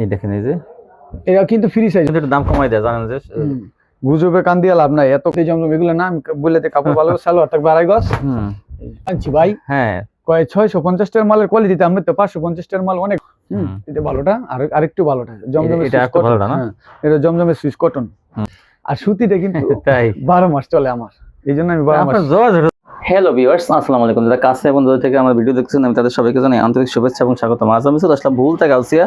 এই দেখেন এই যে। এটা কিন্তু ফ্রি সাইজ কিন্তু দাম কমাই দেয় জানেন যে। গুজবে কান দিয়ে লাভ নাই এত জমজম এগুলো না আমি বলে দিই কাপড় ভালো সালোয়ার থাকবে আড়াই গজ। আনছি ভাই। হ্যাঁ। কয় ছয়শো পঞ্চাশ টাকার মালের কোয়ালিটি আমরা তো পাঁচশো পঞ্চাশ টাকার মাল অনেক। এটা ভালোটা আর আরেকটু ভালোটা জমজমের এটা সুইচ কটন? হ্যাঁ, এটা জমজমের সুইচ কটন আর সুতিটা কিন্তু তাই। বারো মাস চলে আমার। এই জন্য আমি বারো মাস হ্যালো ভিউয়ার্স আসসালামু আলাইকুম। যারা কাছে এবং দূর থেকে আমার ভিডিও দেখছেন আমি তাদের সবাইকে জানাই আন্তরিক শুভেচ্ছা এবং স্বাগতম। আজ আমি চলে আসলাম ভুলতা গাউসিয়া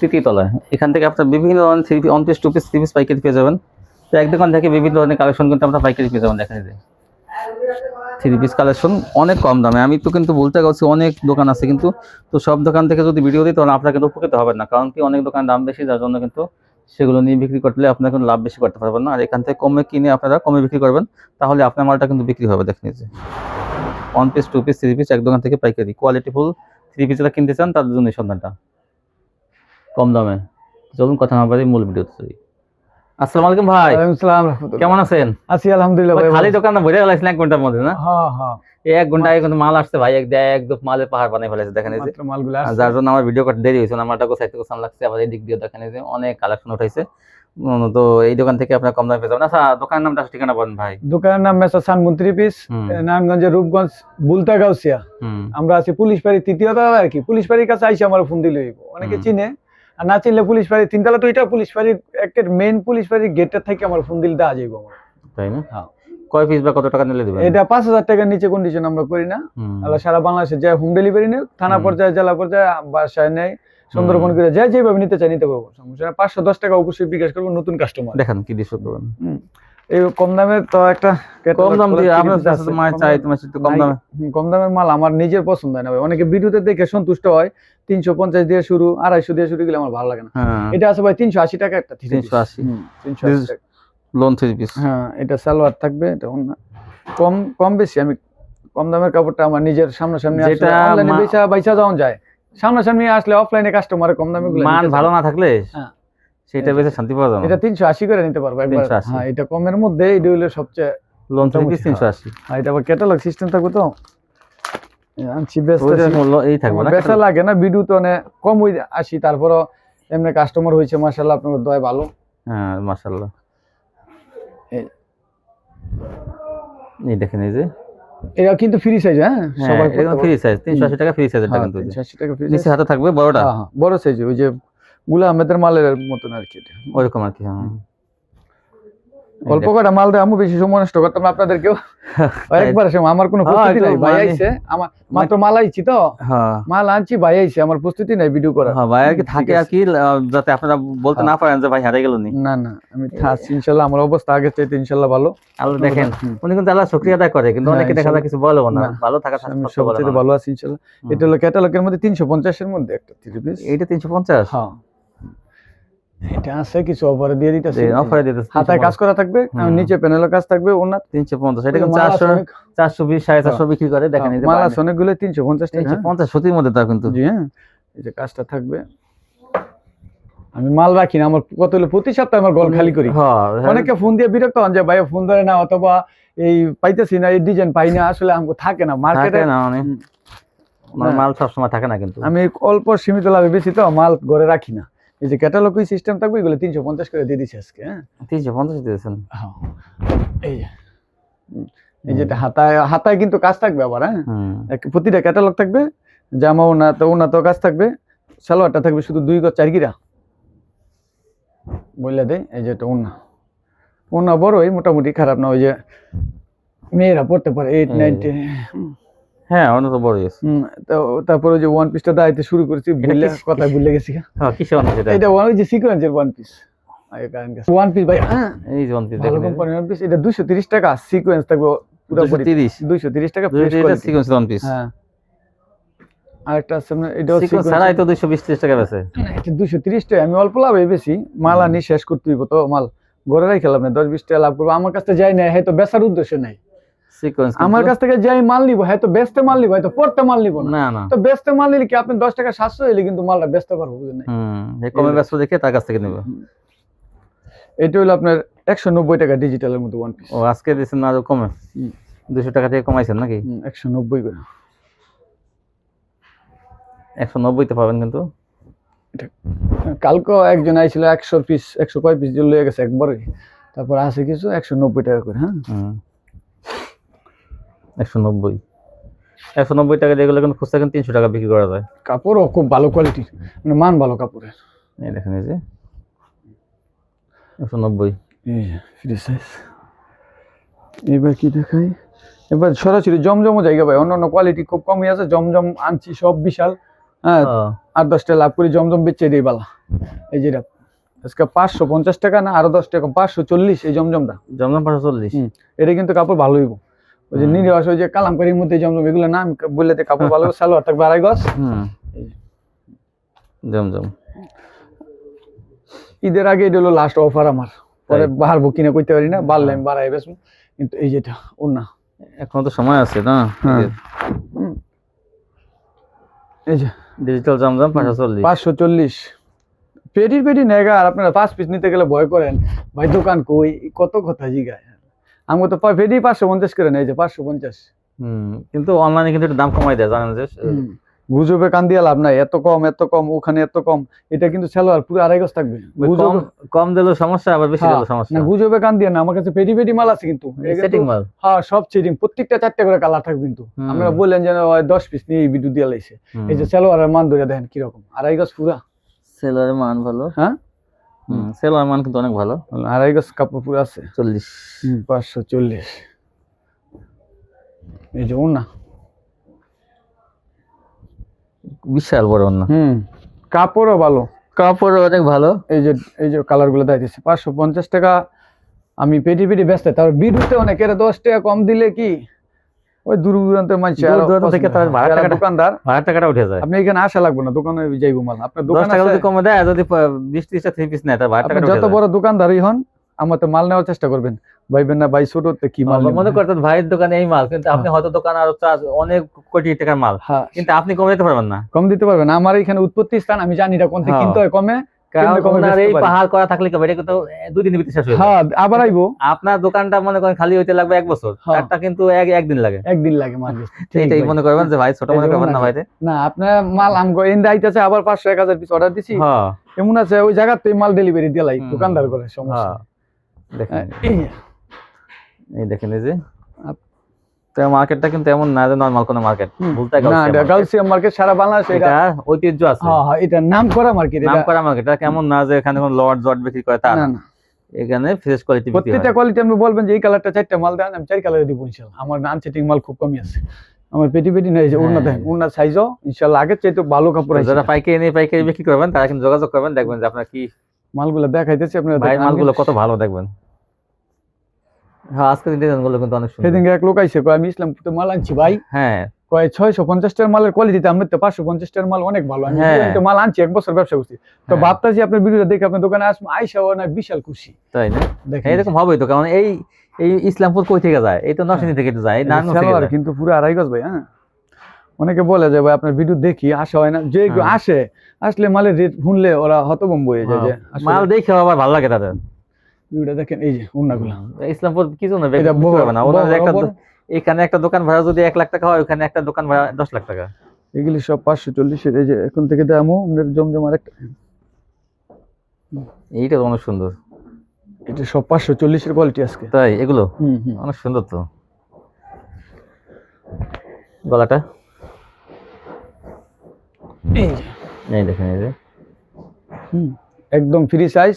তৃতীয় তলায়। এখান থেকে আপনার বিভিন্ন ধরনের three piece one piece two piece three piece পাইকারি পেয়ে যাবেন। তো এক দোকান থেকে বিভিন্ন ধরনের কালেকশন কিন্তু আপনার পাইকারি পেয়ে যাবেন দেখা যায়। থ্রি পিস কালেকশন অনেক কম দামে। আমি তো কিন্তু বলতে গেছি, অনেক দোকান আছে কিন্তু, তো সব দোকান থেকে যদি ভিডিও দিই, তাহলে আপনারা কিন্তু উপকৃত হবেন না। কারণ কি, অনেক দোকান দাম বেশি, যার জন্য কিন্তু সেগুলো নিয়ে বিক্রি করলে আপনারা কিন্তু লাভ বেশি করতে পারবেন না। আর এখান থেকে কমে কিনে আপনারা কমে বিক্রি করবেন, তাহলে আপনার মালটা কিন্তু বিক্রি হবে দেখে নিয়েছে one piece two piece three piece এক দোকান থেকে পাইকারি। কোয়ালিটি ফুল থ্রি পিস যারা কিনতে চান, তাদের জন্য সন্ধানটা। কম দামে। চলুন কথা না মূল ভিডিও চলি। আসসালামু আলাইকুম ভাই। আসসালাম কেমন আছেন? আছি আলহামদুলিল্লাহ ভাই, খালি। দোকান ভরে গেলাইছেন এক ঘণ্টার মধ্যে না? হ্যাঁ হ্যাঁ। এই এক ঘণ্টা আগে কিন্তু মাল আসছে ভাই এক একদম মালের পাহাড় বানিয়ে ফেলেছে দেখেন এই যে। মালগুলো যার জন্য আমার ভিডিও করতে দেরি হয়েছে আমারটা কোথায় থেকে গোছান লাগছে আবার এই দিক দিয়ে দেখেন এই যে অনেক কালেকশন উঠাইছে। তো এই দোকান থেকে আপনার কম দামে পেয়ে যাবেন। আচ্ছা দোকানের নামটা ঠিকানা বলেন ভাই। দোকানের নাম মেসা সান মন্ত্রী পিস। নারায়ণগঞ্জের রূপগঞ্জ বুলতা গাউসিয়া আমরা আছি পুলিশ বাড়ি তৃতীয় তলা আর কি। পুলিশ বাড়ির কাছে আইসি আমার ফোন দিলে অনেকে। চিনে। আর না চিনলে পুলিশ ফাড়ি তিনতলা তো এটা পুলিশ ফাঁড়ির একটা মেইন পুলিশ ফাঁড়ির গেটটা থেকে আমার ফোন দিলে দেওয়া যাইব আমার তাই না হ্যাঁ। কয় পিস বা কত টাকা নিলে দিবেন এটা পাঁচ হাজার টাকার নিচে কন্ডিশন আমরা করি না। আল্লাহ সারা বাংলাদেশে যায় হোম ডেলিভারি নেই থানা। পর্যায়ে জেলা পর্যায়ে বাসায় নেয় সুন্দরবন করে যায় যেভাবে নিতে চাই নিতে পারব সমস্যা। পাঁচশো দশ টাকা অবশ্যই বিকাশ করব নতুন কাস্টমার দেখেন কি ডিসপ্লে করবেন এই কম দামের তো একটা কম দাম দিয়ে আপনার আছে। চাই তোমার একটু কম দামে? কম দামের মাল আমার নিজের পছন্দ হয় না ভাই। অনেকে ভিডিওতে দেখে সন্তুষ্ট হয় তিনশো পঞ্চাশ দিয়ে শুরু আড়াইশো দিয়ে শুরু গেলে আমার ভালো লাগে না। হ্যাঁ। এটা আছে ভাই তিনশো আশি টাকা একটা 380 380 টাকা। লোন থ্রি পিস হ্যাঁ এটা সালোয়ার থাকবে এটা কম কম বেশি আমি কম দামের কাপড়টা আমার নিজের সামনাসামনি যেটা অনলাইনে বেচা বাইচা যাওয়া যায়। সামনাসামনি আসলে অফলাইনে কাস্টমারে কম দামে গুলো মান ভালো না থাকলে? হ্যাঁ। সেটা বেশি শান্তি পাওয়া যাবে এটা তিনশো আশি করে নিতে পারব একবার। হ্যাঁ এটা কমের মধ্যে এটা হলো সবচেয়ে লোন থ্রি পিস মোটামুটি, তিনশো আশি। এটা আবার ক্যাটালগ সিস্টেম থাকবে তো? আনছি। মূল্য এই থাকবে না বেচা লাগে না ভিডিও তো অনেক কম হয়ে আসি তারপরও এমনি কাস্টমার হয়েছে মাসাল্লাহ আপনার দয় ভালো। হ্যাঁ মাশাল্লাহ এই- এই দেখেন এই যে। এটা কিন্তু ফ্রি সাইজ হ্যাঁ? হ্যাঁ সবাই এটা ফ্রি সাইজ তিনশো আশি টাকা ফ্রি সাইজের টাকা কিন্তু। এই যে। তিনশো আশি টাকা ফ্রি নিচে হাতে থাকবে বড়টা? হ্যাঁ হ্যাঁ, বড় সাইজ ওই যে গুলা আহমেদের মালের মতন আর কি এটা। আর কি হ্যাঁ। অল্প কটা মাল দেয় আমি বেশি সময় নষ্ট করতাম আপনাদেরকেও। একবার সময় আমার কোনো হ্যাঁ, প্রস্তুতি নাই ভাই মানে- আইছে আমার মাত্র মাল আইছি তো। হ্যাঁ। মাল আনছি ভাই আইছে আমার প্রস্তুতি নাই ভিডিও করার। হ্যাঁ ভাই কি থাকে আর কি যাতে আপনারা বলতে না পারেন যে ভাই হারিয়ে গেল নি? না না আমি থাকছি ইনশাল্লাহ আমার অবস্থা আগে চাইতে ইনশাল্লাহ ভালো। আল্লাহ দেখেন উনি কিন্তু আল্লাহ শুক্রিয়া আদায় করে কিন্তু অনেকে দেখা যায় কিছু বলব না। ভালো থাকা সবচেয়ে ভালো আছি ইনশাল্লাহ। এটা হলো ক্যাটালগের মধ্যে তিনশো পঞ্চাশের মধ্যে একটা থ্রি পিস এইটা তিনশো পঞ্চাশ? হ্যাঁ। এটা আছে কিছু অফারে দিয়ে দিতেছি। অফারে হাতায় কাজ করা থাকবে আর নিচে কাজ থাকবে এটা কিন্তু চারশো চারশো বিশ সাড়ে চারশো বিক্রি করে দেখেন এই মাল আছে অনেকগুলো টাকা। মধ্যে তা কিন্তু। জি হ্যাঁ এই যে কাজটা থাকবে। আমি মাল রাখি না আমার কত হলো প্রতি সপ্তাহে আমার গল খালি করি। হ্যাঁ, হ্যাঁ। অনেকে ফোন দিয়ে বিরক্ত হন যে ভাই ফোন ধরে না অথবা এই পাইতেছি না এই ডিজাইন পাই না আসলে আমাকে থাকে না মার্কেটে না মানে। মাল সবসময় থাকে না কিন্তু। আমি অল্প সীমিত লাভে বেশি তো মাল ঘরে রাখি না। এই যে ক্যাটালগ সিস্টেম থাকবে এগুলো তিনশো পঞ্চাশ করে দিয়ে দিচ্ছি আজকে হ্যাঁ? তিনশো পঞ্চাশ দিয়েছেন? হ্যাঁ। এই যে হুম। এই যেটা হাতায় হাতায় কিন্তু কাজ থাকবে আবার হ্যাঁ? প্রতিটা ক্যাটালগ থাকবে জামা ওনা তো ওনা তো কাজ থাকবে সালোয়ারটা থাকবে শুধু দুই গজ চার গিরা। বললে দে এই যে এটা ওনা। ওনা বড়ই মোটামুটি খারাপ না ওই যে মেয়েরা পড়তে পারে এইট এই। নাইন টেন হ্যাঁ অনেক বড় আছে। তারপরে যে ওয়ান পিসটা দাইতে শুরু করেছি ভুলে কথা ভুলে গেছি হ্যাঁ কিসে অনেক এটা? এটা ওই যে সিকোয়েন্সের ওয়ান পিস ওয়ান পিস ভাই হ্যাঁ। এই যে ওয়ান পিস ভালো ওয়ান পিস এটা দুশো তিরিশ টাকা সিকোয়েন্স থাকবে তিরিশ। দুইশো তিরিশ টাকা দুইশো fresh তিরিশ সিকোয়েন্স ওয়ান পিস হ্যাঁ। আরেকটা আছে এটাও সিকোয়েন্স ছাড়াই তো টাকা বেছে এটা দুশো তিরিশ টাকা আমি অল্প লাভে বেশি। মাল আনি শেষ করতে হইব তো মাল। ঘরে রাই খেলাম না দশ বিশ টাকা লাভ করব। আমার কাছে যাই না হয়তো বেচার উদ্দেশ্য নাই। সিকোয়েন্স আমার কাছ থেকে যাই মাল নিবো হয়তো বেচতে মাল নিবো হয়তো পড়তে মাল নিবো না। না তো বেচতে মাল নিলে কি আপনি দশ টাকা সাতশো এলে কিন্তু মালটা বেচতে পারব বুঝলেন হুম কমে ব্যস্ত দেখে তার কাছ থেকে নেবে। এটা হলো আপনার একশো নব্বই টাকা ডিজিটালের মধ্যে ওয়ান পিস ও আজকে দিয়েছেন আরও কমে? দুশো টাকা থেকে কমাইছেন নাকি? একশো নব্বই করে। একশো নব্বইতে পাবেন কিন্তু। কালকে একজন আইছিল একশো পিস একশো কয় পিস লয়ে গেছে একবারে। তারপর আছে কিছু একশো নব্বই টাকা করে হ্যাঁ? একশো নব্বই। একশো নব্বই টাকা দিয়ে এগুলো কিন্তু খুচরা কিন্তু তিনশো টাকা বিক্রি করা যায়। কাপড়ও খুব ভালো কোয়ালিটির মানে মান ভালো কাপড়ের। এই দেখেন এই যে একশো নব্বই। ফ্রি সাইজ এবার কি দেখাই? এবার সরাসরি জমজমও জায়গা ভাই অন্য অন্য কোয়ালিটি খুব কমই আছে জমজম আনছি সব বিশাল। হ্যাঁ আট দশটা লাভ করি জমজম বেচে দিই বালা। এই যেটা আজকে পাঁচশো পঞ্চাশ টাকা না আরও দশ টাকা পাঁচশো চল্লিশ এই জমজমটা। জমজম পাঁচশো চল্লিশ। এটা কিন্তু কাপড় ভালো হইব ওই যে হুম। নিরিয়াস ওই যে কালামকারির মধ্যে জমজম এগুলো বললে কাপড় ভালো সালোয়ার থাকবে আড়াই গজ। জমজম ঈদের আগে এটা হলো লাস্ট অফার আমার। পরে? বাড়বো কিনা করতে পারি না বাড়লে আমি বাড়াই বেসবো কিন্তু এই যেটা ওর না এখনও তো সময় আছে না? হ্যাঁ। হুম। এই যে। ডিজিটাল জমজম পাঁচশো চল্লিশ। পাঁচশো চল্লিশ। পেটির পেটি নেগা আর আপনারা পাঁচ পিস নিতে গেলে ভয় করেন। ভাই দোকান কই? কত কথা জিগায়। আমি তো পেটি পাঁচশো পঞ্চাশ করে নেই যে পাঁচশো পঞ্চাশ। কিন্তু অনলাইনে কিন্তু একটু দাম কমাই দেয় জানেন যে গুজবে কান দিয়ে লাভ নাই এত কম এত কম ওখানে এত কম এটা কিন্তু সেলোয়ার পুরো আড়াই গজ থাকবে। গুজবে- কম দিলেও সমস্যা আবার বেশি হ্যাঁ, দিলেও সমস্যা। না গুজবে কান দিয়ে না আমার কাছে পেডি পেডি মাল আছে কিন্তু। সেটিং মাল। হ্যাঁ সব সেটিং প্রত্যেকটা চারটে করে কালার থাকবে কিন্তু। আমরা বললেন যে ওই দশ পিস নিয়ে এই বিদ্যুৎ দিয়ে লাইছে। এই যে সেলোয়ারের মান ধরে দেখেন কীরকম আড়াই গজ পুরা। সেলারের মান ভালো। হ্যাঁ? সেলার মান কিন্তু অনেক ভালো। আড়াই গজ কাপড় পুরো আছে। চল্লিশ। পাঁচশো চল্লিশ। এই যে না বিশাল বড় অন্য হুম কাপড়ও ভালো। কাপড় অনেক ভালো। এই যে এই যে কালারগুলো দিতেছি পাঁচশো পঞ্চাশ টাকা। আমি পেটি পেটি ব্যস্ত তারপর বিদ্যুতে অনেক এর দশ টাকা কম দিলে কি? ওই দূর দূরান্তের মানুষ থেকে তার ভাড়া টাকাটা- দোকানদার। ভাড়ার টাকাটা উঠে যায়। আপনি এখানে আসা লাগবে না দোকানে যাইবো মাল। আপনার দোকান টাকা যদি কমে দেয় যদি বিশ ত্রিশটা থ্রি পিস নেয় তার ভাড়া টাকাটা যত বড় দোকানদারই হন আমার তো মাল নেওয়ার চেষ্টা করবেন। ভাইবেন না ভাই ছোটতে কি মাল মনে করতেন ভাইয়ের দোকানে এই মাল কিন্তু আপনি হয়তো দোকান আরও অনেক কোটি টাকার মাল। হ্যাঁ। কিন্তু আপনি কমে দিতে পারবেন না। কম দিতে পারবেন আমার এখানে উৎপত্তি স্থান আমি জানি এটা কোন থেকে হ্যাঁ। কিনতে হয় কমে। এই পাহাড় করা থাকলে দুই দিনের ভিতরে শেষ হয়ে হ্যাঁ আবার আইবো। আপনার দোকানটা মনে করেন খালি হইতে লাগবে এক বছর। হ্যাঁ। একটা কিন্তু এক একদিন লাগে। একদিন লাগে। মনে করবেন যে ভাই ছোট মনে যে করবেন না ওনার- ভাইতে না আপনার মাল আমগো এন্ডে আইতাছে আবার পিস অর্ডার দিছি। হ্যাঁ। এমন আছে ওই জায়গাতে মাল ডেলিভারি। দোকানদার করে সমস্যা। দেখেন। এই দেখেন এই যে। তো মার্কেটটা কিন্তু এমন না যে নর্মাল কোনো মার্কেট হুম। বলতে না এটা গার্লসিয়াম মার্কেট সারা বাংলাদেশে এটা ঐতিহ্য আছে। হ্যাঁ হ্যাঁ এটা নাম করা মার্কেট নাম করা মার্কেট এটা কেমন না যে এখানে কোনো লট জট বিক্রি করে তা না এখানে ফ্রেশ কোয়ালিটি প্রত্যেকটা কোয়ালিটি আপনি বলবেন যে এই কালারটা চারটা মাল দেন আমি চার কালারে দিব আমার সেটিং মাল খুব কমই আছে। আমার পেটি পেটি নেই যে উন্নত সাইজও আগের চাইতে ভালো কাপড় আছে। যারা পাইকারি নিয়ে পাইকারি বিক্রি করবেন তারা কিন্তু যোগাযোগ করবেন দেখবেন যে আপনার কি মালগুলো দেখাইতেছি আপনারা মালগুলো কত ভালো দেখবেন। হ্যাঁ কিন্তু অনেক সুন্দর। সেদিনকে এক লোক আইসে কয় আমি ইসলামপুরতে মাল আনছি ভাই। হ্যাঁ। কয় ছয়শো পঞ্চাশ টাকার মালের কোয়ালিটিতে আমরা তো পাঁচশো পঞ্চাশ টাকার মাল অনেক ভালো আমি হ্যাঁ। মাল আনছি এক বছর ব্যবসা করছি। তো হ্যাঁ। ভাবতাছি আপনার ভিডিওটা দেখে আপনার দোকানে আসব আইসা না বিশাল খুশি। তাই না? দেখেন। এরকম হবেই তো কারণ এই এই ইসলামপুর কই থেকে যায়? এই তো নরসিংদী থেকে যায় নারায়ণগঞ্জ যায়। কিন্তু পুরো আড়াই গজ ভাই হ্যাঁ। অনেকে বলে যে ভাই আপনার ভিডিও দেখি আসা হয় না। যে হ্যাঁ। আসে আসলে মালের রেট শুনলে ওরা হতভম্ব হয়ে যায় যে হ্যাঁ, মাল দেখে আবার ভালো লাগে তাদের। ভিডিওটা দেখেন এই যে উন্নাগুলো। ইসলামপুর কিছু না এটা এটা না। ওনার একটা এখানে একটা দোকান ভাড়া যদি এক লাখ টাকা হয় ওখানে একটা দোকান ভাড়া দশ লাখ টাকা। এগুলি সব পাঁচশো চল্লিশের এই যে এখন থেকে দামও জমজম আর একটা এইটা তো অনেক সুন্দর। এটা সব পাঁচশো চল্লিশের কোয়ালিটি আজকে। তাই এগুলো? হুম হুম। অনেক সুন্দর তো। গলাটা? এই দেখেন এই যে। হুম একদম ফ্রি সাইজ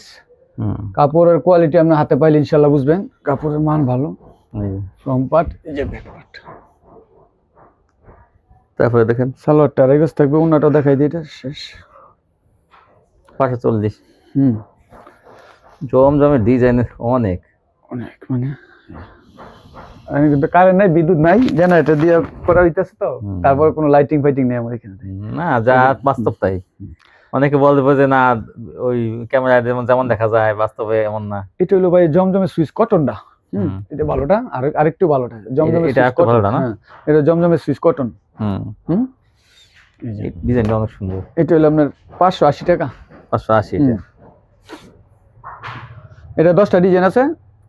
কাপড়ের কোয়ালিটি আপনার হাতে পাইলে ইনশাল্লাহ বুঝবেন। কাপড়ের মান ভালো। ফ্রম পার্ট এই যে ব্যাক পার্ট তারপরে দেখেন। সালোয়ারটা রেগস থাকবে অন্যটা দেখাই দিই এটা শেষ। পাঁচশো চল্লিশ। হুম। জমজমের ডিজাইন অনেক। অনেক মানে আমি কিন্তু কারেন্ট নাই বিদ্যুৎ নাই জেনারেটর দিয়ে করা হইতেছে তো। তারপর কোনো লাইটিং ফাইটিং নেই আমার এখানে। না যা বাস্তব তাই। অনেকে বলবে যে না ওই ক্যামেরায় যেমন যেমন দেখা যায় বাস্তবে এমন না। এটা হলো ভাই জমজমের সুইচ কটনটা। এটা ভালোটা। আর আরেকটু ভালোটা জমজমের এটা একটু ভালোটা না? হ্যাঁ, এটা জমজমের সুইচ কটন। হুম। ডিজাইনটা অনেক সুন্দর। এটা হলো আপনার পাঁচশো আশি টাকা। পাঁচশো আশি এটা। দশটা ডিজাইন আছে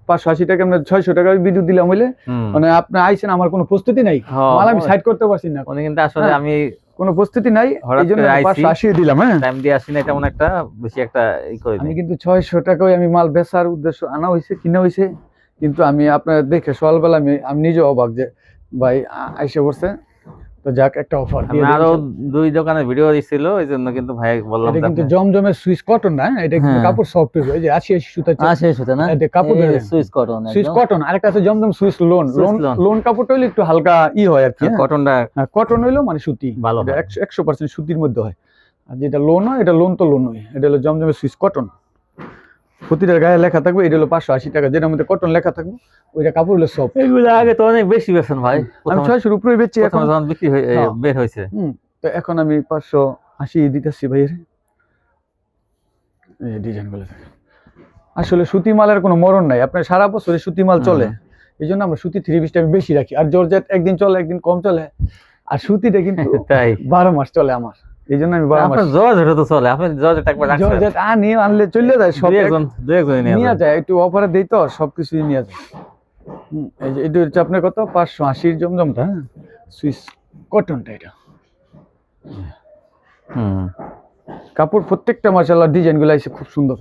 পাঁচশো আশি টাকা আপনার ছয়শো টাকা বিদ্যুৎ দিলাম হইলে। মানে আপনি আইসেন আমার কোনো প্রস্তুতি নাই। হ্যাঁ, মাল আমি সাইড করতে পারছি না। কিন্তু আসলে হ্যাঁ। আমি কোনো প্রস্তুতি নাই এই জন্য আশি দিলাম হ্যাঁ। টাইম দিয়ে আসি না তেমন একটা বেশি একটা ই করে আমি কিন্তু ছয়শো টাকায় আমি মাল বেচার উদ্দেশ্য আনা হয়েছে কিনা হয়েছে কিন্তু আমি আপনার দেখে সকালবেলা আমি আমি নিজে অবাক যে ভাই আইসে পড়ছে। তো যাক একটা অফার আমি আরও দুই দোকানে ভিডিও দিছিল এই জন্য কিন্তু ভাই বললাম এটা কিন্তু জমজমের সুইচ কটন না এটা কিন্তু হ্যাঁ। কাপড় সফট হবে যে আশি আশি সুতা আহ, শেষ হতে না এটা কাপড়। সুইচ কটন সুইচ কটন আরেকটা আছে জমজম সুইচ লোন লোন লোন। কাপড়টা হইলে একটু হালকা ই হয় আর কি হ্যাঁ। কটনটা হ্যাঁ কটন হইল মানে সুতি ভালো এটা হয়। একশো একশো পার্সেন্ট সুতির মধ্যে হয় আর যেটা লোন হয় এটা লোন তো লোন হয় এটা হলো জমজমের সুইচ কটন প্রতিটার গায়ে লেখা থাকবে এটা হলো পাঁচশো আশি টাকা যেটার মধ্যে কটন লেখা থাকবে ওইটা কাপড় হলো সব এগুলো আগে তো অনেক বেশি বেছেন ভাই আমি ছয়শোর উপরে বেচছি এখন। বিক্রি হয়ে। বের হয়েছে। তো এখন আমি পাঁচশো আশি দিতেছি ভাইয়ের। এই ডিজাইনগুলো আসলে সুতি মালের কোনো মরণ নাই আপনার সারা বছরে সুতি মাল চলে। এই জন্য আমরা সুতি থ্রি পিসটা আমি বেশি রাখি। আর জর্জেট একদিন চলে একদিন কম চলে। আর সুতিটা কিন্তু তাই। বারো মাস চলে আমার। এই জন্য আমি মাস আপনার জর্জ এটা তো চলে আপনি জর্জ একবার রাখছেন। জর্জেট আনি আনলে চলে যায় সব একজন দুই একজন নিয়ে যায় একটু অফারে দেই তো সবকিছুই নিয়ে যায় এই যে এটা হচ্ছে আপনার কত? পাঁচশো আশির জমজমটা হ্যাঁ? সুইস কটনটা এটা। হুম। কাপড় প্রত্যেকটা মার্শাল্লাহ ডিজাইনগুলো আছে খুব সুন্দর।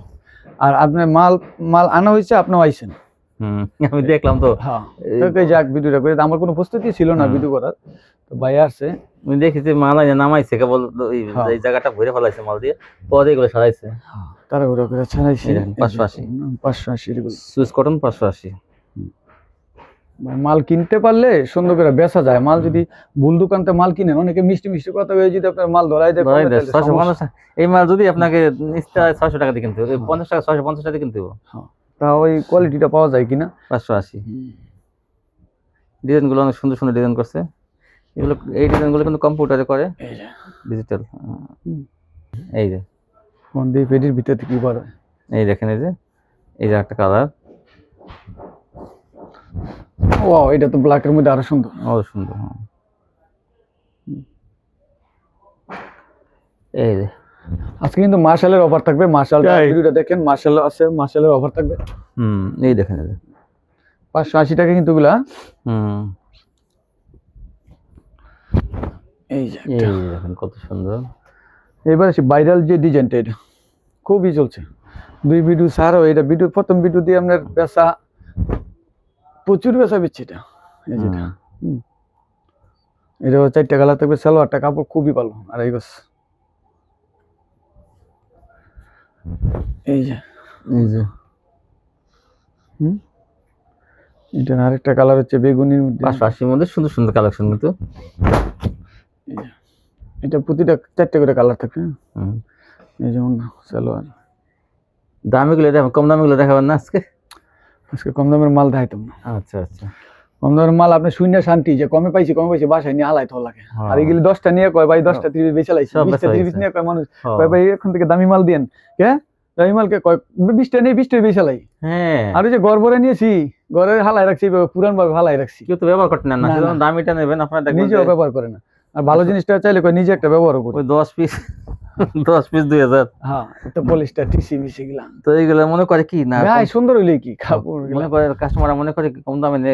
আর আপনার মাল মাল আনা হয়েছে আপনিও আইছেন। হুম আমি দেখলাম তো। হ্যাঁ যাক ভিডিওটা করে আমার কোনো প্রস্তুতি ছিল না। ভিডিও করার। তো ভাই আসছে আমি দেখেছি মালা যে নামাইছে কেবল হ্যাঁ। এই জায়গাটা ভরে ফেলাইছে মাল দিয়ে পরে এগুলো সারাইছে তারা এই দেখেন, 580 পাঁচশো আশি সুইচ কটন পাঁচশো আশি। মাল কিনতে পারলে সুন্দর করে বেচা যায়। মাল যদি ভুল দোকানতে মাল কিনেন অনেকে মিষ্টি মিষ্টি কথা হয়ে যদি আপনার মাল ধরাই দেয়। এই মাল যদি আপনাকে ছয়শো টাকা দিয়ে কিনতে হবে। হ্যাঁ। পঞ্চাশ টাকা ছয়শো পঞ্চাশ টাকা দিয়ে কিনতে হবে। তা ওই কোয়ালিটিটা পাওয়া যায় কিনা? পাঁচশো আশি। ডিজাইনগুলো অনেক সুন্দর সুন্দর ডিজাইন করছে। এগুলো এই ডিজাইনগুলো কিন্তু কম্পিউটারে করে। ডিজিটাল এই যে। ফোন দিয়ে পেটির ভিতর থেকে বার হয় এই দেখেন এই যে। এই যে একটা কালার ও এটা তো ব্ল্যাকের মধ্যে আরও সুন্দর। ও সুন্দর হ্যাঁ। এই যে। আজকে কিন্তু মার্শালের অফার থাকবে। মার্শাল? ভিডিওটা দেখেন মার্শাল আছে মার্শালের অফার থাকবে। হুম এই দেখেন এই যে। পাঁচশো আশি টাকা কিন্তু এগুলা। হুম। এই যে দেখেন কত সুন্দর। এবার আসি ভাইরাল যে ডিজাইনটা এটা খুবই চলছে। দুই ভিডিও ছাড়ও এটা ভিডিও প্রথম ভিডিও দিয়ে আপনার বেচা প্রচুর বেচা বেচছে এটা। এই যেটা। এটা। চারটা কালার থাকবে সালোয়ারটা কাপড় খুবই ভালো আর এই গছ এই যে। এই যে। হুম। এটা আরেকটা কালার হচ্ছে বেগুনির মধ্যে। পাঁচশো আশির মধ্যে সুন্দর সুন্দর কালেকশন কিন্তু। এটা প্রতিটা চারটে করে কালার থাকে হ্যাঁ? এই যেমন সালোয়ার। দামিগুলো দেখাবেন কম দামিগুলো দেখাবেন না আজকে? আজকে কম দামের মাল দেখাইতাম না। আচ্ছা আচ্ছা। কম দামের মাল আপনি শূন্য শান্তি যে কমে পাইছি কমে পাইছি বাসায় নিয়ে তো লাগে। হ্যাঁ। আর এগুলি দশটা নিয়ে কয় ভাই দশটা ত্রিশ বেচে লাইছি বিশটা ত্রিশ। নিয়ে কয় মানুষ কয় ভাই এখন থেকে দামি মাল দিয়েন কে? দামি মালকে কয় বিশটা নেই বিশটা বেচে লাই। হ্যাঁ। আর ওই যে ভরে নিয়েছি ঘরে হালাই রাখছি পুরান ভাবে হালাই রাখছি। কেউ তো ব্যবহার করতে না। দামিটা নেবেন আপনারা নিজেও ব্যবহার করে না। আর ভালো জিনিসটা চাইলে কই নিজে একটা ব্যবহার করি। ওই দশ পিস দশ পিস দুই হাজার। হ্যাঁ তো পলিশটা টিসি মিশে গেলাম। তো এইগুলো মনে করে কি না ভাই সুন্দর হইলে কি কাপড় মনে করে কাস্টমার মনে করে কি কম দামে নে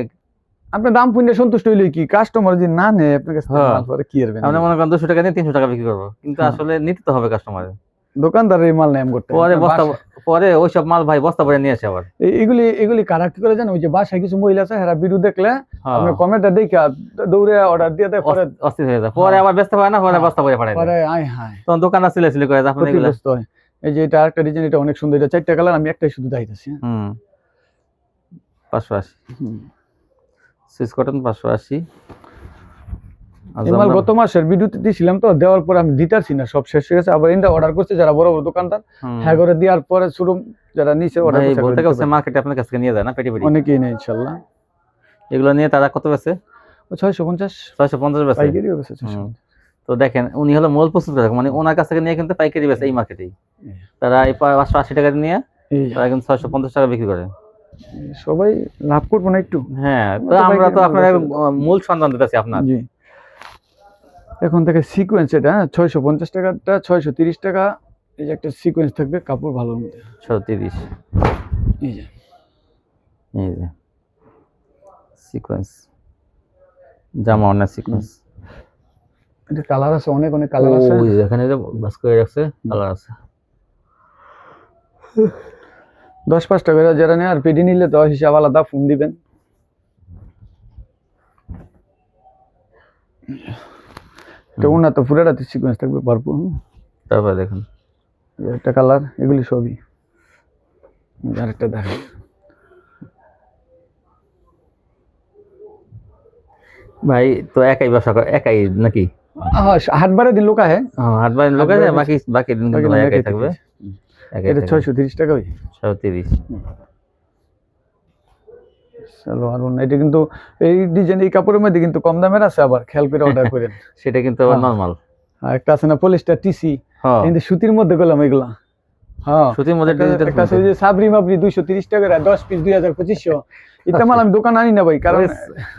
আপনি দাম পুণ্যে সন্তুষ্ট হইলে কি? কাস্টমার যদি না নেয় আপনার কাছে হ্যাঁ। কি করবেন আপনি মনে করেন দুশো টাকা দিয়ে তিনশো টাকা বিক্রি করব। কিন্তু হ্যাঁ। আসলে নিতে তো হবে কাস্টমারের দোকানদার এই মাল নেম করতে। পরে হয়। বস্তা বাসা- পরে ওইসব মাল ভাই বস্তা ভরে নিয়ে আসে আবার। এই- এগুলি এগুলি কারা কি করে জানেন? ওই যে বাসায় কিছু মহিলা আছে হেরা ভিডিও দেখলে হ্যাঁ। আপনার কমেন্টটা দেখে দৌড়ে অর্ডার দিয়ে দেয় পরে অস্থির হয়ে যায়। পরে আবার ব্যস্ত হয় না পরে হ্যাঁ। বস্তা ভরে পাঠায় পরে আয় হায়। তখন দোকানদার সিলে সিলে করে আপনি এগুলো ক্ষতিগ্রস্ত হয়। এই যে এটা আরেকটা ডিজাইন এটা অনেক সুন্দর। এটা চারটা কালার আমি একটাই শুধু দেখাইতেছি। হ্যাঁ। হুম। পাঁচশো আশি। সুইচ কটন পাঁচশো আশি। মাল গত মাসের ভিডিওতে দিয়েছিলাম তো দেওয়ার পরে আমি না সব শেষ হয়ে গেছে। আবার ইন্দা অর্ডার করছে যারা বড় বড় দোকানদার হ্যাঁ করে দেওয়ার পরে শুরু যারা নিচে অর্ডার করছে বলতে গেছে মার্কেটে আপনার কাছ নিয়ে যায় না পেটি পেটি। অনেকেই নেই ইনশাল্লাহ। এগুলো নিয়ে তারা কত বেছে ছয়শো পঞ্চাশ। ছয়শো পঞ্চাশ বেছে পাইকারিও বেছে তো দেখেন উনি হলো মূল প্রস্তুত মানে ওনার কাছ থেকে নিয়ে কিন্তু পাইকারি বেছে এই মার্কেটেই তারা এই পা- পাঁচশো আশি টাকা নিয়ে তারা কিন্তু ছয়শো পঞ্চাশ টাকা বিক্রি করে। সবাই লাভ করব না একটু। হ্যাঁ তো তো আমরা তো আপনার মূল সন্ধান দিতেছি আপনার। জি। এখন থেকে সিকোয়েন্স এটা হ্যাঁ? ছয়শো পঞ্চাশ টাকাটা ছয়শো তিরিশ টাকা এই যে একটা সিকোয়েন্স থাকবে কাপড় ভালো মধ্যে। ছশো তিরিশ। এই যে। এই যে। সিকোয়েন্স জামা অন্য সিকোয়েন্স এটা কালার আছে অনেক অনেক কালার আছে। ওই এখানে যে বাস করে রাখছে কালার আছে। দশ পাঁচ টাকা যারা নেয় আর পেডি নিলে তো হিসাব আলাদা ফোন দিবেন। তো ওনার তো পুরোটাতে সিকোয়েন্স থাকবে ভরপুর। তারপরে দেখুন। একটা কালার এগুলি সবই। আরেকটা দেখাই ভাই তো একাই ব্যবসা করে একাই নাকি? হ্যাঁ হাট বারে দিন লোক আহে। হাট বাই লোক আছে বাকি বাকি দিন কিন্তু একাই থাকবে। এটা ছয়শো তিরিশ টাকা ওই। ছয়শো তিরিশ। চলো আর এটা কিন্তু এই ডিজাইন এই কাপড়ের মধ্যে কিন্তু কম দামের আছে আবার খেয়াল করে অর্ডার করেন। সেটা কিন্তু আবার হ্যাঁ। নর্মাল আর একটা আছে না পলিস্টার টিসি কিন্তু সুতির মধ্যে এগুলা। হ্যাঁ। সুতির মধ্যে digital একটা আছে যে সাবরি মাবরি দুইশো তিরিশ টাকা দশ পিস এটা মাল আমি দোকান আনি না ভাই কারণ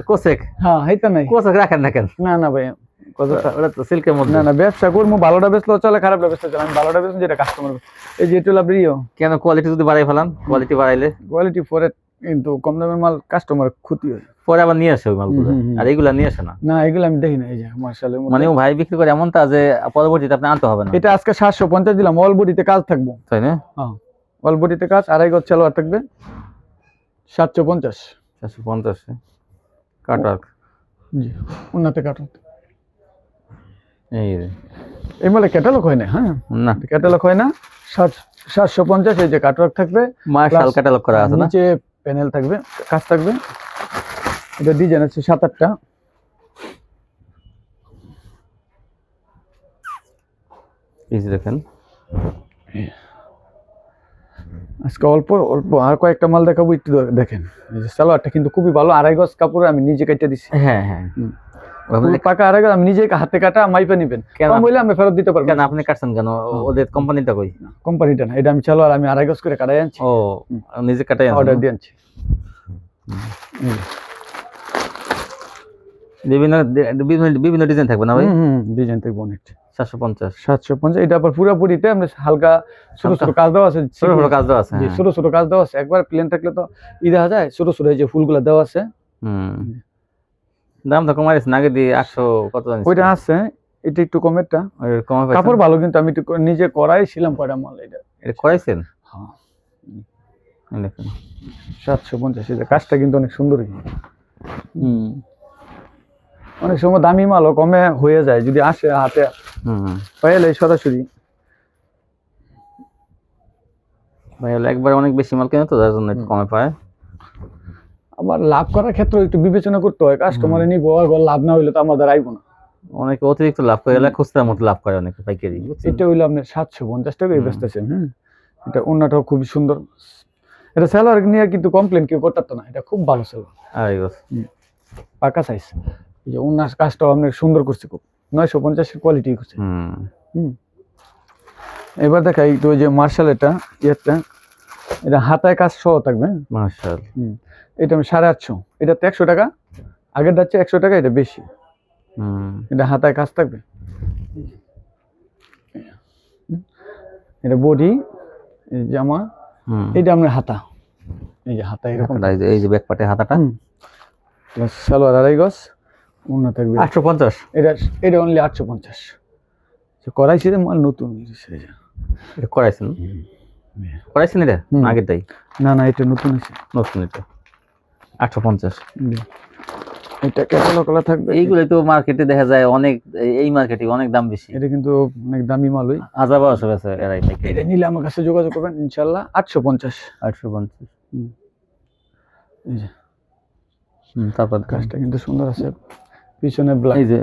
কোসেক। হ্যাঁ এটা নাই। কোসেক রাখেন না কেন? না না ভাই। ওটা ওটা তো সিল্কের মধ্যে। না না ব্যবসা করব ভালোটা বেচলো চলে খারাপটা বেচলে চলে। আমি ভালোটা বেচবো যেটা কাস্টমার এই যে এটা লাভরিও কেন কোয়ালিটি যদি বাড়াই ফেলান? কোয়ালিটি বাড়াইলে? কোয়ালিটি পরে কিন্তু কম দামের মাল কাস্টমার ক্ষতি হয়। পরে আবার নিয়ে আসে ওই মালগুলো। আর এগুলা নিয়ে আসে না? না এগুলো আমি দেখি না এই যে মার্শালের মানে ও ভাই বিক্রি করে এমনটা যে পরবর্তীতে আপনি আনতে হবে না। এটা আজকে সাতশো পঞ্চাশ দিলাম অল বডিতে কাজ থাকব। তাই না? হ্যাঁ। অল বডিতে কাজ আড়াই গজ সালোয়ার থাকবে সাতশো পঞ্চাশ। চারশো পঞ্চাশ কাটাক জি উন্নতে কাটুন এই এই মালে ক্যাটালগ হয় না হ্যাঁ? না। ক্যাটালগ হয় না সাত সাতশো পঞ্চাশ এই যে কাটওয়ার্ক থাকবে মার্শাল ক্যাটালগ করা আছে না? নিচে প্যানেল থাকবে কাজ থাকবে। এটা ডিজাইন আছে সাত আটটা। এই দেখেন। আজকে অল্প অল্প আর কয়েকটা মাল দেখাবো একটু দেখেন। সালোয়ারটা কিন্তু খুবই ভালো আড়াই গজ কাপড় আমি নিজে কেটে দিচ্ছি হ্যাঁ হ্যাঁ। পাকা গজ আমি নিজে হাতে কাটা মাইপে নিবেন। কম হইলে আমি ফেরত দিতে পারব। কেন? আপনি কাটছেন কেন? ওদের কোম্পানিটা কই? কোম্পানিটা না। এটা আমি সালোয়ার আমি আড়াই গজ করে কাটাই আনছি। ও নিজে কাটাই অর্ডার দিয়ে আনছি। বিভিন্ন বিভিন্ন ডিজাইন থাকবে না ভাই? ডিজাইন থাকবে অনেক। চারশো পঞ্চাশ। সাতশো পঞ্চাশ। এটা আবার পুরোপুরিতে আমরা হালকা ছোট ছোট কাজ দেওয়া আছে। ছোট ছোট কাজ দেওয়া আছে হ্যাঁ। ছোট ছোট কাজ দেওয়া আছে। একবার প্লেন থাকলে তো ই দেখা যায় ছোট ছোট এই যে ফুলগুলো দেওয়া আছে। হুম। দাম তো কমাই দিয়েছেন আগে দিয়ে আটশো কত জানিস ওইটা আছে এটা একটু কমেরটা। কমে কাপড় ভালো কিন্তু আমি একটু নিজে করাই ছিলাম কয়টা মাল এটা। এটা করাইছেন? হ্যাঁ। এই দেখেন। সাতশো পঞ্চাশ কাজটা কিন্তু অনেক সুন্দরই। হুম। অনেক সময় দামি মালও কমে হয়ে যায় যদি আসে হাতে। হুম। পাইলে সরাসরি। ভাই একবার অনেক বেশি মাল কেনে তো যার জন্য একটু কমে পায়। আবার লাভ করার ক্ষেত্রে একটু বিবেচনা করতে হয় কাস্টমারে নিব আর লাভ না হইলে তো আমাদের আইব না। অনেকে অতিরিক্ত লাভ করে গেলে খুচরার মতো লাভ করে অনেকে পাইকারি এটা হইল আপনার সাতশো পঞ্চাশ হুম। বেচতেছেন হ্যাঁ? এটা অন্যটাও খুবই সুন্দর। এটা স্যালোয়ার নিয়ে কিন্তু কমপ্লেন কেউ করতে না এটা খুব ভালো স্যালার পাকা সাইজ এই যে অন্য কাজটাও আপনার সুন্দর করছে খুব। নয়শো পঞ্চাশের কোয়ালিটি করছে। হুম। হুম। এবার দেখা একটু ওই যে মার্শাল এটা ইয়েরটা। এটা হাতায় কাজ সহ থাকবে হ্যাঁ? মার্শাল। হুম। এটা আমি সাড়ে আটশো। এটা তো একশো টাকা। আগের যাচ্ছে একশো টাকা এটা বেশি। এটা হাতায় কাজ থাকবে। এটা বডি জামা এটা আপনার হাতা। এই যে হাতা এরকম। এই যে- এই যে ব্যাক পাটে হাতাটা। Plus সালোয়ার আড়াই গজ অন্য থাকবে। আটশো পঞ্চাশ। এটা এটা অনলি আটশো পঞ্চাশ। করাইছি রে মাল নতুন করাইছেন করাইছেন এটা আগের আগেরটাই? না না এটা নতুন আছে। নতুন এটা। আটশো পঞ্চাশ। এটা ক্যাটালগ করা থাকবে এইগুলো তো মার্কেটে দেখা যায় অনেক এই- এই মার্কেটে অনেক দাম বেশি। এটা কিন্তু অনেক দামি মাল হাজার বারোশো বেছে এরাই এটা নিলে আমার কাছে যোগাযোগ করবেন ইনশাল্লাহ আটশো পঞ্চাশ। আটশো পঞ্চাশ। এই যে। হুম, তারপর কাজটা কিন্তু সুন্দর আছে। পিছনে ব্ল্যাক এই যে।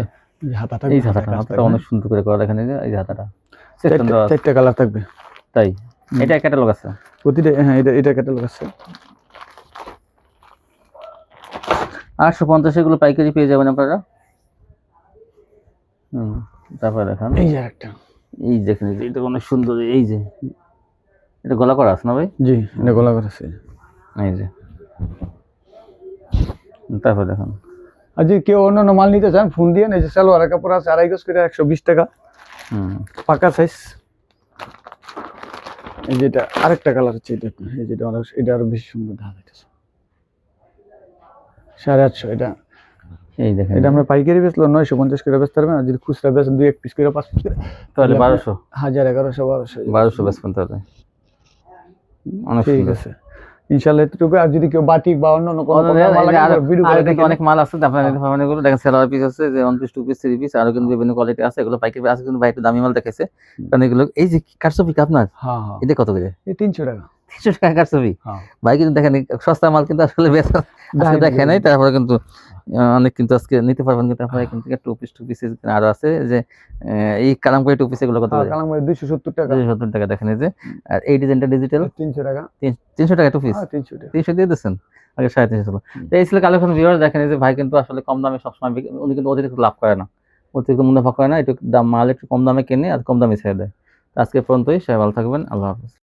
হাতাটা এই হাতাটা হাতাটা অনেক সুন্দর করে এই হাতাটা। চারটা কালার থাকবে। তাই? এটা ক্যাটালগ আছে? প্রতিটা হ্যাঁ এটা এটা ক্যাটালগ আছে। আটশো পঞ্চাশ এগুলো পাইকারি পেয়ে যাবেন আপনারা। হুম তারপরে দেখান। এই যে একটা এই দেখেন এটা অনেক সুন্দর এই যে। এটা গলা করা আছে না ভাই? জি এটা গোলা আছে। এই যে। তারপরে দেখান। আর যদি কেউ অন্য মাল নিতে চান ফোন দিয়ে এই যে সালোয়ার কাপড় আছে আড়াই গজ করে একশো বিশ টাকা। হুম। পাকা সাইজ এই যেটা আরেকটা কালার হচ্ছে এটা। এই যেটা এটা আরও বেশি সুন্দর দেখা যাইতেছে সাড়ে আটশো এটা। এই দেখেন। এটা আমরা পাইকারি বেচলো নয়শো পঞ্চাশ করে বেচতে পারবেন আর যদি খুচরা বেচেন দুই এক পিস করে পাঁচ পিস করে তাহলে বারোশো। হাজার এগারোশো বারোশো। বারোশো বেচবেন তাহলে। অনেক ঠিক আছে। এতটুকু আর যদি কেউ বাটিক বা অন্য। অনেক মাল আছে আপনারা দেখেন সেলার পিস আছে যে one piece two piece three piece আরও কিন্তু বিভিন্ন কোয়ালিটি আছে এগুলো পাইকারি আছে কিন্তু ভাই একটু দামি মাল দেখাইছে। কারণ এগুলো এই যে আপনার হ্যাঁ হ্যাঁ। এটা কত করে? তিনশো টাকা। তিনশো টাকা কাটছবি হ্যাঁ। ভাই কিন্তু দেখেন সস্তা মাল কিন্তু আসলে বেশ দেখে নাই তারপরে কিন্তু অনেক কিন্তু আজকে নিতে পারবেন কিন্তু আপনারা কিন্তু টু পিস টু পিস আরও আছে যে এই কালামকারি টু পিস এগুলো কত করে? কালাম দুইশো সত্তর টাকা। দুইশো সত্তর টাকা দেখেন যে আর এই ডিজাইনটা ডিজিটাল তিনশো টাকা। তিনশো টাকা টু পিস হ্যাঁ তিনশো টাকা। তিনশো দিয়ে দিচ্ছেন আগে সাড়ে তিনশো ছিল তো এই ছিল কালেকশন ভিউয়ার দেখেন যে ভাই কিন্তু আসলে কম দামে সবসময় উনি কিন্তু অতিরিক্ত লাভ করে না। অতিরিক্ত মুনাফা করে না একটু দাম মাল একটু কম দামে কেনে আর কম দামে ছেড়ে দেয়। আজকে পর্যন্তই সবাই ভালো থাকবেন আল্লাহ হাফিজ।